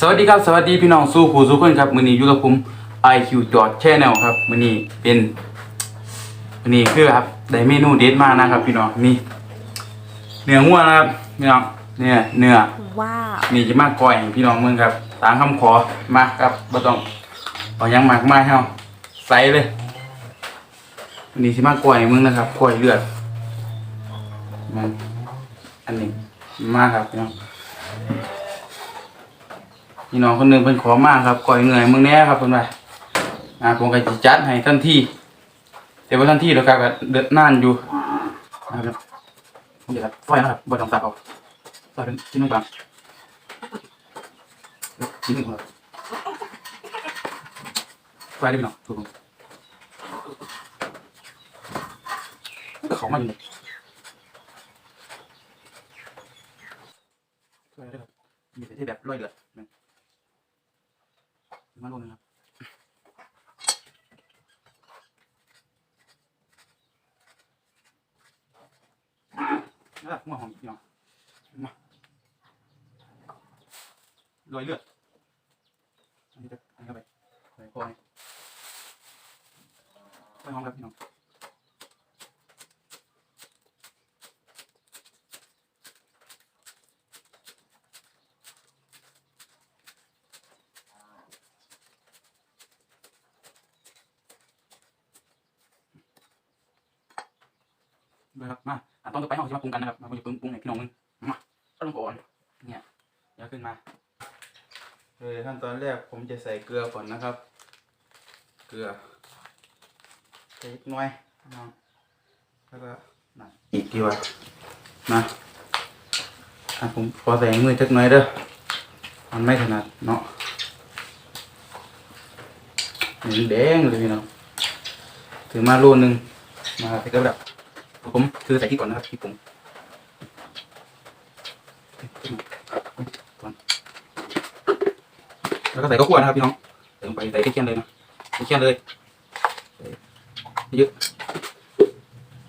สวัสดีครับสวัสดีพี่น้องสู้ผู้สู้คนครับมื้อนี้อยู่กับผม IQ จอดแชนแนลครับมื้อนี้เป็นมื้อนี้คือครับได้เมนูเด็ดมากนะครับ พี่น้องมีเนื้องัวนะครับพี่น้องเนี่ยเนื้อว้าวนี่จะมากก่อยให้พี่น้องเมืองครับตามคำขอมาครับบ่ต้องเอาหยังมากมายเฮาใส่เลยวันนี้สิมากก่อยให้มึงนะครับก่อยเลือดมันอันนี้มาครับพี่น้อง พี่น้องคนหนึ่งเป็นขอมากครับก่อยเหนื่อยมึงแน่ครับเพิ่นว่าอ่าผมก็สิจัดให้ทันทีแต่ว่าทันทีแล้วครับก็เดือดนานอยู่นะครับผมจะตัดไฟนะครับบ่ต้องตัดออกใส่เป็นชิ้นหนึงก่อนชิ้นหนึงครับไฟได้พี่น้องถูกผมก็เขามาอยู่นี่ไฟได้ครับมีแต่ที่แบบร้อยเดือด มาลงนะครับแล้วหัวหอมอีกเนาะมาลอยเลือดอันนี้จะอันนี้เข้าไปใส่คอนี่ไปหอมครับพี่น้องเลยครับมาอันตอนต่อไปเรา จะมาปรุงกันนะครับมาปรุงปรุงให้พี่น้องมึงมาก็ลงก่อนเนี่ยเดี๋ยวขึ้นมาเลยขั้นตอนแรกผมจะใส่เกลือก่อนนะครับ เกลือใส่นิดหน่อยน้องแล้วก็นั่นอีกดีว่ามาอะผมขอใส่มือจักหน่อยเด้อมันไม่ถนัดเนาะนี่แดงเลยพี่น้องถือมาโลนึงมาใส่กระดับ ผมคือใส่ที่ก่อนนะครับที่ผมแล้วก็ใส่ข้าวคั่วนะครับพี่น้องใส่ลงไปใส่เคี่ยนเลยนะเคี่ยนเลยเยอะ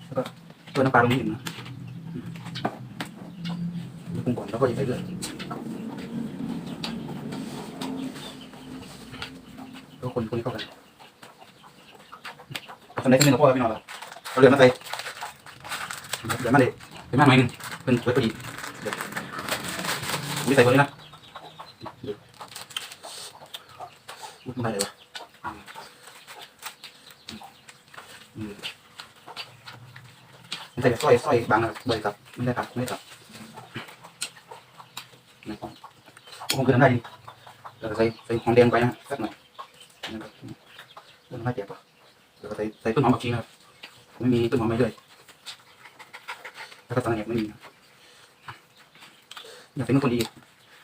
แล้วก็เพิ่มน้ำปลาลงนิดหนึ่งนะปรุงก่อนแล้วก็อย่าใส่เยอะแล้วคนคนให้เข้ากันเอาคนไหนคนหนึ่งก็พอแล้วพี่น้องเราเอาเรือมาใส่ เดี๋ยวมาเลยเดี๋ยวมาหน่อยนึงเป็นเปิดพอดีไม่ใส่คนนี้นะมุดไม่ได้เลยวะไม่ใส่แบบสร้อยสร้อยบางเลยครับไม่ได้ครับไม่ได้ครับไม่ต้องผมคือทำได้ดีเดี๋ยวใส่ใส่หอมแดงไปนะสักหน่อยนะครับเริ่มไม่เจ็บปะเดี๋ยวใส่ใส่ต้นหอมผักชีนะครับไม่มีต้นหอมไม่ด้วย แล้วก็ตอนนี้ไม่มีอยากเป็นคนดี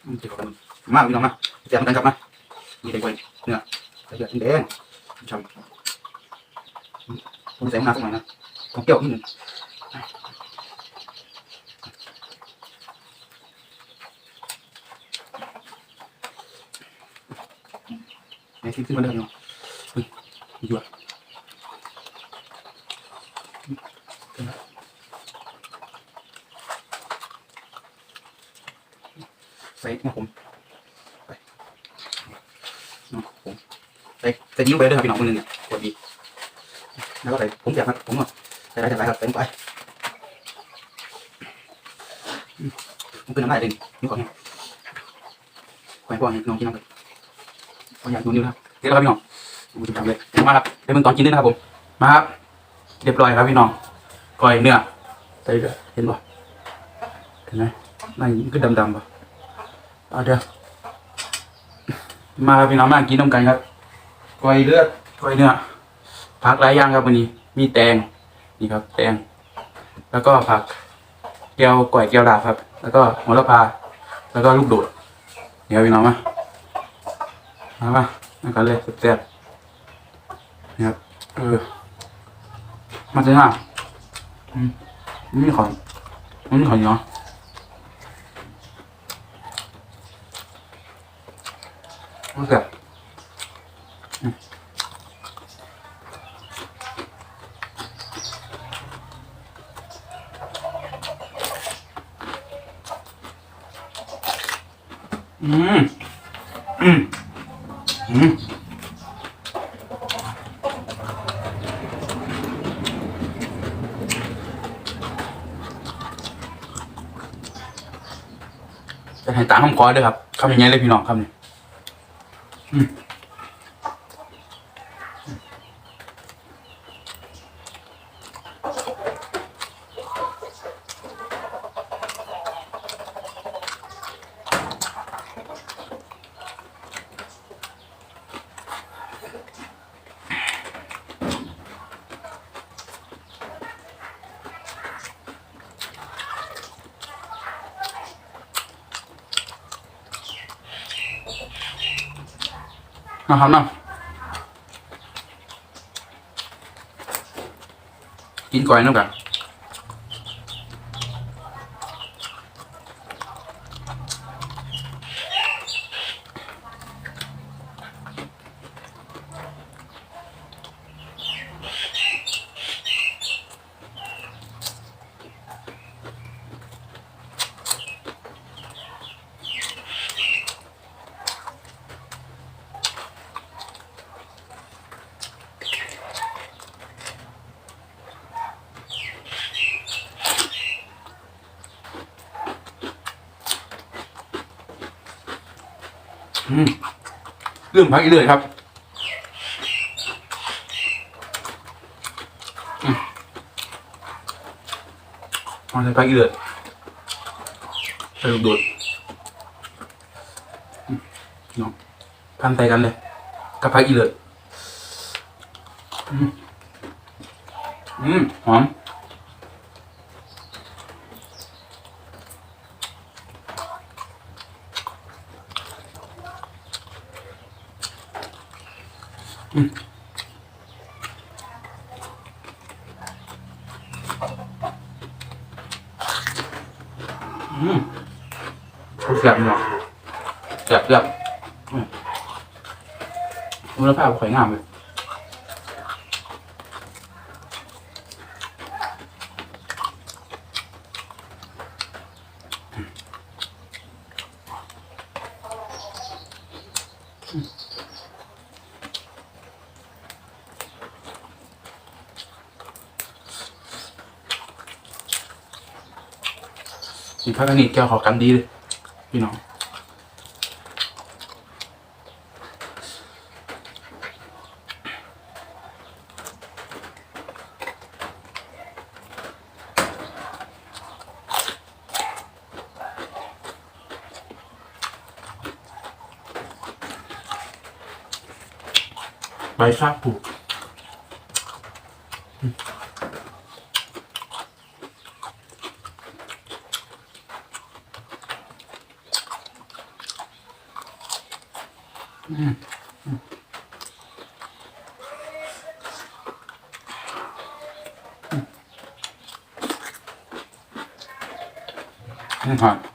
อืมติดกันมากพี่น้องมาแจกกันกลับมามีแดงไวเนื้อใส่เลือดแดงช่ำผมใส่มะนาวสักหน่อยนะของเปรี้ยวนิดหนึ่งในที่ขึ้นมาเดิมเนาะเฮ้ยอยู่ อะใส่หม้อผมไปหม้อผมใส่ใส่นิ้วไปด้วยครับพี่น้องคนหนึ่งเนี่ยกดดีแล้วก็ใส่ผมอยากครับผมก็ใส่ได้ใส่ได้ครับใส่ลงไปผมเป็นน้ำลายเลยนิ้วก่อนเนี่ยขอให้พ่อให้น้องกินน้ำเลยขออยากดูนิ้วนะครับเรียบร้อยพี่น้องผมจะทำเลยมาครับไปเบิ่งตอนกินด้วยนะครับผมมาครับเรียบร้อยครับพี่น้องก้อยเนื้อใส่เดือดเห็นป่ะเห็นไหมนั่นก็ดำๆป่ะ เอาเดี๋ยวมาพี่น้องมากินน้ำกันครับก้อยเลือดก้อยเนื้อผักหลายอย่างครับวันนี้ มีแตงนี่ครับ แตง แล้วก็ผักแก้วก้อยแก้วดาบครับ แล้วก็หัวละพา แล้วก็ลูกโดดเดี๋ยวพี่น้องมามามามากันเลยแซ่บๆนี่ครับเออมาเจ้าหน้าอืมไม่มีของไม่มีของเนียว รู้สึกอืม อืม อืมจะให้ตามคำขอด้วยครับคำยังไงเลยพี่น้องคำนี้ อื นะครับนะกินก่อยน้ำกับ อืมเรื่องพักอีกเลยครับมาใส่พักอีกเลยใส่ลูกโดดอืมเนาะพันใส่กันเลยกับพักอีกเลยอืมอืมหอม อืมแซ่บเนาะแซ่บแซ่บอืมมูลค่าสวยงามเลยอืม สีพักอันนี้แก้วขอกันดีเลยพี่น้องใบชาปูนี่ค รับมา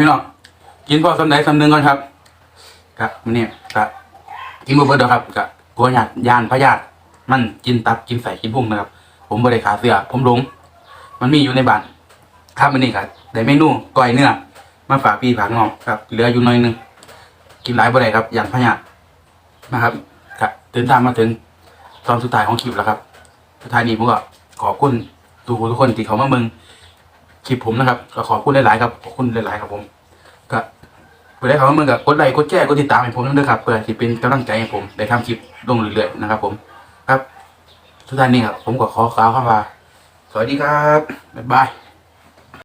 พี่น้องกินพอสำใดสำหนึงก่อนครับครับมื้อนี้ครับกินบ่เบิดดอกครับก็กลัวญาติยานพยาธิมันกินตับกินไส้กินพุงนะครับ ผมบ่ได้ขาเสือผมหลงมันมีอยู่ในบ้านครับมื้อนี้ครับได้เมนูก้อยเนื้อมาฝากพี่ฝากน้องครับเหลืออยู่หน่อยนึงกินหลายบ่ได้ครับยานพยาธินะครับครับเดินทางมาถึงตอนสุดท้ายของคลิปแล้วครับสุดท้ายนี้ผมก็ขอบคุณทุกคนทุกคนที่เขามาเมือง คลิปผมนะครับก็ขอบคุณหลายๆครับขอบคุณหลายๆครับผมก็เพื่อได้เขามาเมืองกับกดไลค์กดแชร์กดติดตามให้ผมด้วยครับเพื่อที่เป็นกำลังใจให้ผมได้ทำคลิปลงเรื่อยๆนะครับ ผมครับทุกท่านนี่ครับผมก็ขอกล่าวคำว่าสวัสดีครับบ๊ายบาย